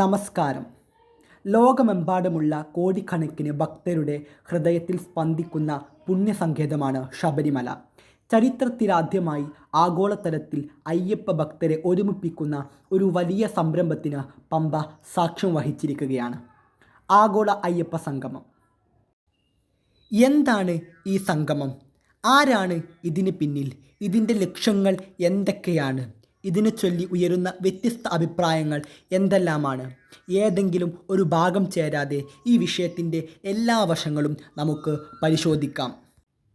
നമസ്കാരം. ലോകമെമ്പാടുമുള്ള കോടിക്കണക്കിന് ഭക്തരുടെ ഹൃദയത്തിൽ സ്പന്ദിക്കുന്ന പുണ്യസങ്കേതമാണ് ശബരിമല. ചരിത്രത്തിലാദ്യമായി ആഗോളതലത്തിൽ അയ്യപ്പ ഭക്തരെ ഒരുമിപ്പിക്കുന്ന ഒരു വലിയ സംരംഭത്തിന് പമ്പ സാക്ഷ്യം വഹിച്ചിരിക്കുകയാണ് ആഗോള അയ്യപ്പ സംഗമം. എന്താണ് ഈ സംഗമം? ആരാണ് ഇതിന് പിന്നിൽ? ഇതിന്റെ ലക്ഷ്യങ്ങൾ എന്തൊക്കെയാണ്? ഇതിനെ ചൊല്ലി ഉയരുന്ന വ്യത്യസ്ത അഭിപ്രായങ്ങൾ എന്തെല്ലാമാണ്? ഏതെങ്കിലും ഒരു ഭാഗം ചേരാതെ ഈ വിഷയത്തിന്റെ എല്ലാ വശങ്ങളും നമുക്ക് പരിശോധിക്കാം.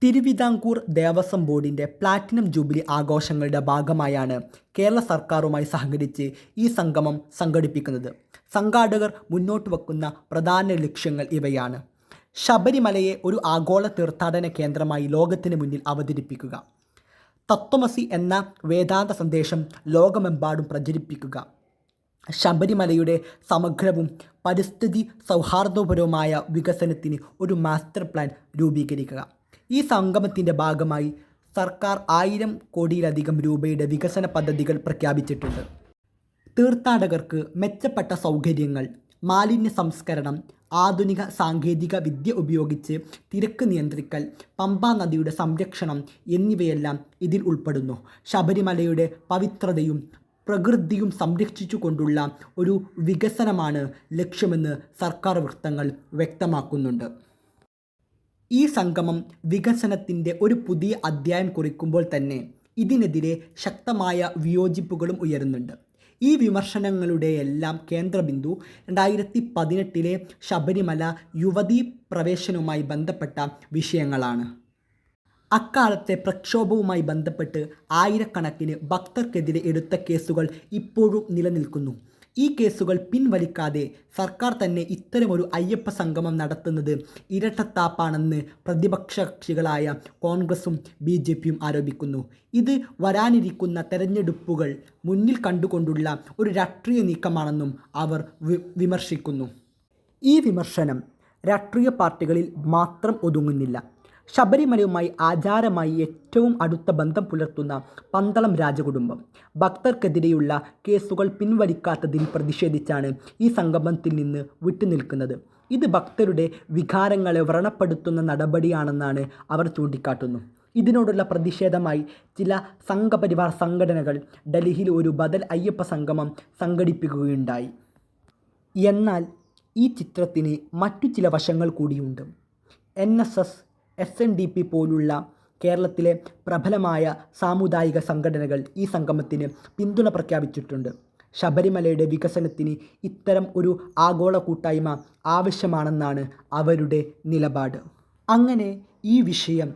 തിരുവിതാംകൂർ ദേവസ്വം ബോർഡിന്റെ പ്ലാറ്റിനം ജൂബിലി ആഘോഷങ്ങളുടെ ഭാഗമായാണ് കേരള സർക്കാരുമായി സഹകരിച്ച് ഈ സംഗമം സംഘടിപ്പിക്കുന്നത്. സംഘാടകർ മുന്നോട്ട് വെക്കുന്ന പ്രധാന ലക്ഷ്യങ്ങൾ ഇവയാണ്. ശബരിമലയെ ഒരു ആഗോള തീർത്ഥാടന കേന്ദ്രമായി ലോകത്തിന് മുന്നിൽ അവതരിപ്പിക്കുക. തത്വമസി എന്ന വേദാന്ത സന്ദേശം ലോകമെമ്പാടും പ്രചരിപ്പിക്കുക. ശബരിമലയുടെ സമഗ്രവും പരിസ്ഥിതി സൗഹാർദ്ദപരവുമായ വികസനത്തിന് ഒരു മാസ്റ്റർ പ്ലാൻ രൂപീകരിക്കുക. ഈ സംഗമത്തിന്റെ ഭാഗമായി സർക്കാർ ആയിരം കോടിയിലധികം രൂപയുടെ വികസന പദ്ധതികൾ പ്രഖ്യാപിച്ചിട്ടുണ്ട്. തീർത്ഥാടകർക്ക് മെച്ചപ്പെട്ട സൗകര്യങ്ങൾ മാലിന്യ സംസ്കരണം ആധുനിക സാങ്കേതിക വിദ്യ ഉപയോഗിച്ച് തിരക്ക് നിയന്ത്രിക്കൽ പമ്പാ നദിയുടെ സംരക്ഷണം എന്നിവയെല്ലാം ഇതിൽ ഉൾപ്പെടുന്നു. ശബരിമലയുടെ പവിത്രതയും പ്രകൃതിയും സംരക്ഷിച്ചുകൊണ്ടുള്ള ഒരു വികസനമാണ് ലക്ഷ്യമെന്ന് സർക്കാർ വൃത്തങ്ങൾ വ്യക്തമാക്കുന്നുണ്ട്. ഈ സംഗമം വികസനത്തിന്റെ ഒരു പുതിയ അധ്യായം കുറിക്കുമ്പോൾ തന്നെ ഇതിനെതിരെ ശക്തമായ വിയോജിപ്പുകളും ഉയരുന്നുണ്ട്. ഈ വിമർശനങ്ങളുടെ എല്ലാം കേന്ദ്രബിന്ദു രണ്ടായിരത്തി പതിനെട്ടിലെ ശബരിമല യുവതീ പ്രവേശനവുമായി ബന്ധപ്പെട്ട വിഷയങ്ങളാണ്. അക്കാലത്തെ പ്രക്ഷോഭവുമായി ബന്ധപ്പെട്ട് ആയിരക്കണക്കിന് ഭക്തർക്കെതിരെ എടുത്ത കേസുകൾ ഇപ്പോഴും നിലനിൽക്കുന്നു. ഈ കേസുകൾ പിൻവലിക്കാതെ സർക്കാർ തന്നെ ഇത്തരമൊരു അയ്യപ്പ സംഗമം നടത്തുന്നത് ഇരട്ടത്താപ്പാണെന്ന് പ്രതിപക്ഷ കക്ഷികളായ കോൺഗ്രസും ബി ജെ പിയും ആരോപിക്കുന്നു. ഇത് വരാനിരിക്കുന്ന തെരഞ്ഞെടുപ്പുകൾ മുന്നിൽ കണ്ടുകൊണ്ടുള്ള ഒരു രാഷ്ട്രീയ നീക്കമാണെന്നും അവർ വിമർശിക്കുന്നു. ഈ വിമർശനം രാഷ്ട്രീയ പാർട്ടികളിൽ മാത്രം ഒതുങ്ങുന്നില്ല. ശബരിമലയുമായി ആചാരമായി ഏറ്റവും അടുത്ത ബന്ധം പുലർത്തുന്ന പന്തളം രാജകുടുംബം. ഭക്തർക്കെതിരെയുള്ള കേസുകൾ പിൻവലിക്കാത്തതിൽ പ്രതിഷേധിച്ചാണ് ഈ സംഗമത്തിൽ നിന്ന് വിട്ടുനിൽക്കുന്നത് ഇത് ഭക്തരുടെ വികാരങ്ങളെ വ്രണപ്പെടുത്തുന്ന നടപടിയാണെന്നാണ് അവർ ചൂണ്ടിക്കാട്ടുന്നു. ഇതിനോടുള്ള പ്രതിഷേധമായി ചില സംഘപരിവാർ സംഘടനകൾ ഡൽഹിയിൽ ഒരു ബദൽ അയ്യപ്പ സംഗമം സംഘടിപ്പിക്കുകയുണ്ടായി. എന്നാൽ ഈ ചിത്രത്തിന് മറ്റു ചില വശങ്ങൾ കൂടിയുണ്ട്. N S S S N D P പോലുള്ള കേരളത്തിലെ പ്രബലമായ സാമുദായിക സംഘടനകൾ ഈ സംഗമത്തിന് പിന്തുണ പ്രഖ്യാപിച്ചിട്ടുണ്ട്. ശബരിമലയുടെ വികസനത്തിന് ഇത്തരം ഒരു ആഗോള കൂട്ടായ്മ ആവശ്യമാണെന്നാണ് അവരുടെ നിലപാട്. അങ്ങനെ ഈ വിഷയം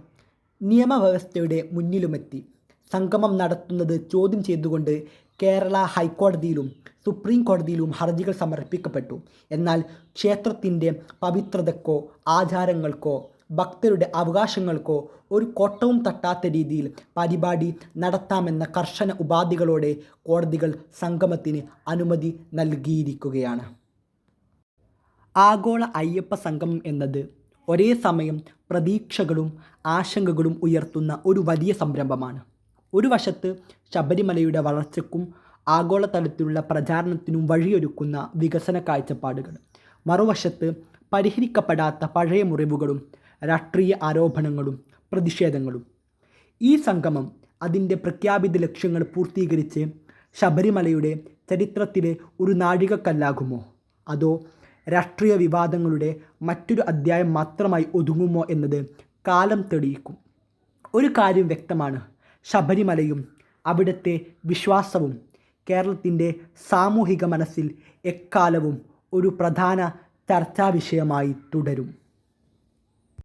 നിയമവ്യവസ്ഥയുടെ മുന്നിലുമെത്തി. സംഗമം നടത്തുന്നത് ചോദ്യം ചെയ്തുകൊണ്ട് കേരള ഹൈക്കോടതിയിലും സുപ്രീം കോടതിയിലും ഹർജികൾ സമർപ്പിക്കപ്പെട്ടു. എന്നാൽ ക്ഷേത്രത്തിന്റെ പവിത്രതക്കോ ആചാരങ്ങൾക്കോ ഭക്തരുടെ അവകാശങ്ങൾക്കോ ഒരു കോട്ടവും തട്ടാത്ത രീതിയിൽ പരിപാടി നടത്താമെന്ന കർശന ഉപാധികളോടെ കോടതികൾ സംഗമത്തിന് അനുമതി നൽകിയിരിക്കുകയാണ്. ആഗോള അയ്യപ്പ സംഗമം എന്നത് ഒരേ സമയം പ്രതീക്ഷകളും ആശങ്കകളും ഉയർത്തുന്ന ഒരു വലിയ സംരംഭമാണ്. ഒരു വശത്ത് ശബരിമലയുടെ വളർച്ചയ്ക്കും ആഗോളതലത്തിലുള്ള പ്രചാരണത്തിനും വഴിയൊരുക്കുന്ന വികസന കാഴ്ചപ്പാടുകൾ. മറുവശത്ത് പരിഹരിക്കപ്പെടാത്ത പഴയ മുറിവുകളും രാഷ്ട്രീയ ആരോപണങ്ങളും പ്രതിഷേധങ്ങളും. ഈ സംഗമം അതിന്റെ പ്രഖ്യാപിത ലക്ഷ്യങ്ങൾ പൂർത്തീകരിച്ച് ശബരിമലയുടെ ചരിത്രത്തിലെ ഒരു നാഴികക്കല്ലാകുമോ? അതോ രാഷ്ട്രീയ വിവാദങ്ങളുടെ മറ്റൊരു അധ്യായം മാത്രമായി ഒതുങ്ങുമോ എന്നത് കാലം തെളിയിക്കും. ഒരു കാര്യം വ്യക്തമാണ്. ശബരിമലയും അവിടുത്തെ വിശ്വാസവും കേരളത്തിന്റെ സാമൂഹിക മനസ്സിൽ എക്കാലവും ഒരു പ്രധാന ചർച്ചാ വിഷയമായി തുടരും.